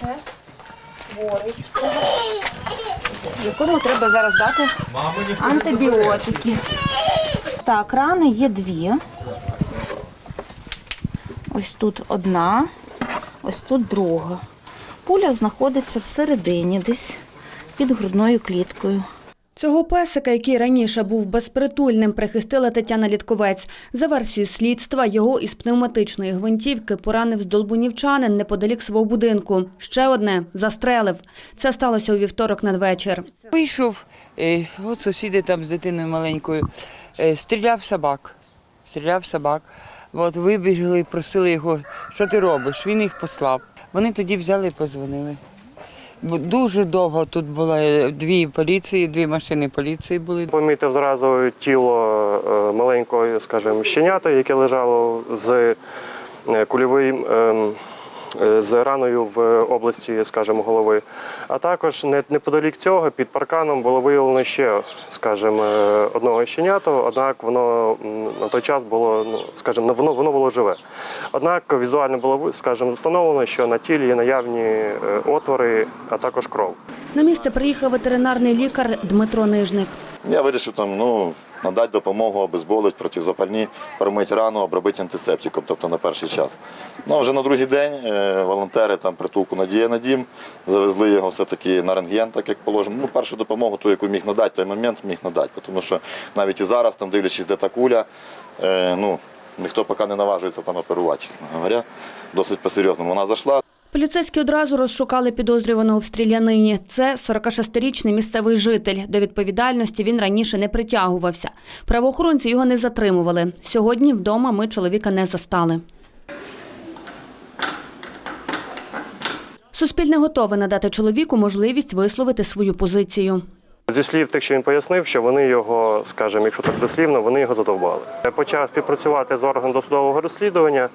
Це хворий. Якому треба зараз дати антибіотики. Так, рани є дві. Ось тут одна, ось тут друга. Пуля знаходиться всередині десь під грудною кліткою. Цього песика, який раніше був безпритульним, прихистила Тетяна Літковець. За версією слідства, його із пневматичної гвинтівки поранив здолбунівчанин неподалік свого будинку. Ще одне застрелив. Це сталося у вівторок надвечір. Вийшов, е, от сусіди там з дитиною маленькою, е, стріляв собак. Стріляв собак. От вибігли, просили його, що ти робиш? Він їх послав. Вони тоді взяли і позвонили. Дуже довго тут було е, дві поліції, дві машини поліції були. Помітив зразу тіло е, маленького, скажімо, щенята, яке лежало з е, кульовим. Е, З раною в області, скажімо, голови. А також неподалік цього під парканом було виявлено ще, скажімо, е, одного щенята, однак воно на той час було, ну, скажімо, воно, воно було живе. Однак візуально було скажімо, встановлено, що на тілі є наявні е, отвори, а також кров. На місце приїхав ветеринарний лікар Дмитро Нижник. Я вирішив там, ну, надати допомогу, обезболити, протизапальні, промити рану, обробити антисептиком, тобто на перший час. Ну, вже на другий день е, волонтери там притулку Надія на дім завезли його все-таки на рентген, так як положено. Ну, першу допомогу, ту, яку міг надати, той момент міг надати. Тому що навіть і зараз, там, дивлячись, де та куля, е, ну, ніхто поки не наважується там оперувати, чесно говоря. Досить по-серйозному вона зайшла. Поліцейські одразу розшукали підозрюваного в стрілянині. Це 46-річний місцевий житель. До відповідальності він раніше не притягувався. Правоохоронці його не затримували. Сьогодні вдома ми чоловіка не застали. Суспільне готове надати чоловіку можливість висловити свою позицію. Зі слів тих, що він пояснив, що вони його, скажімо, якщо так дослівно, вони його задовбали. Почав співпрацювати з органом досудового розслідування.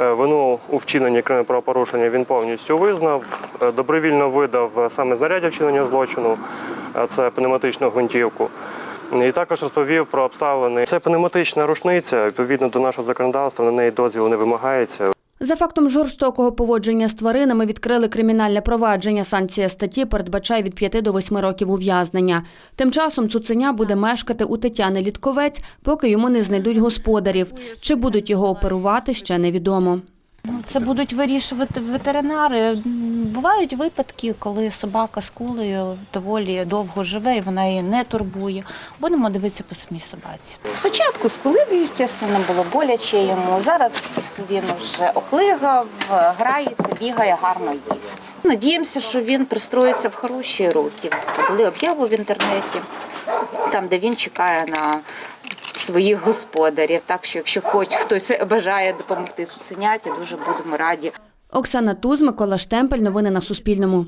Е, Вину у вчиненні кримінального він повністю визнав. Е, Добровільно видав е, саме знаряддя вчинення злочину, це пневматичну гвинтівку. І також розповів про обставини. Це пневматична рушниця. Відповідно до нашого законодавства, на неї дозвіл не вимагається. За фактом жорстокого поводження з тваринами відкрили кримінальне провадження. Санкція статті передбачає від 5 до 8 років ув'язнення. Тим часом цуценя буде мешкати у Тетяни Літковець, поки йому не знайдуть господарів. Чи будуть його оперувати, ще невідомо. Ну, Це будуть вирішувати ветеринари. Бувають випадки, коли собака з кулею доволі довго живе і вона її не турбує. Будемо дивитися по самій собаці. Спочатку з кулею, звісно, було боляче йому. Зараз він вже оклигав, грається, бігає, гарно їсть. Надіємося, що він пристроїться в хороші руки. Подали об'яву в інтернеті, там, де він чекає на своїх господарів. Так що, якщо хоч хтось бажає допомогти цуценяті, дуже будемо раді. Оксана Туз, Микола Штемпель. Новини на Суспільному.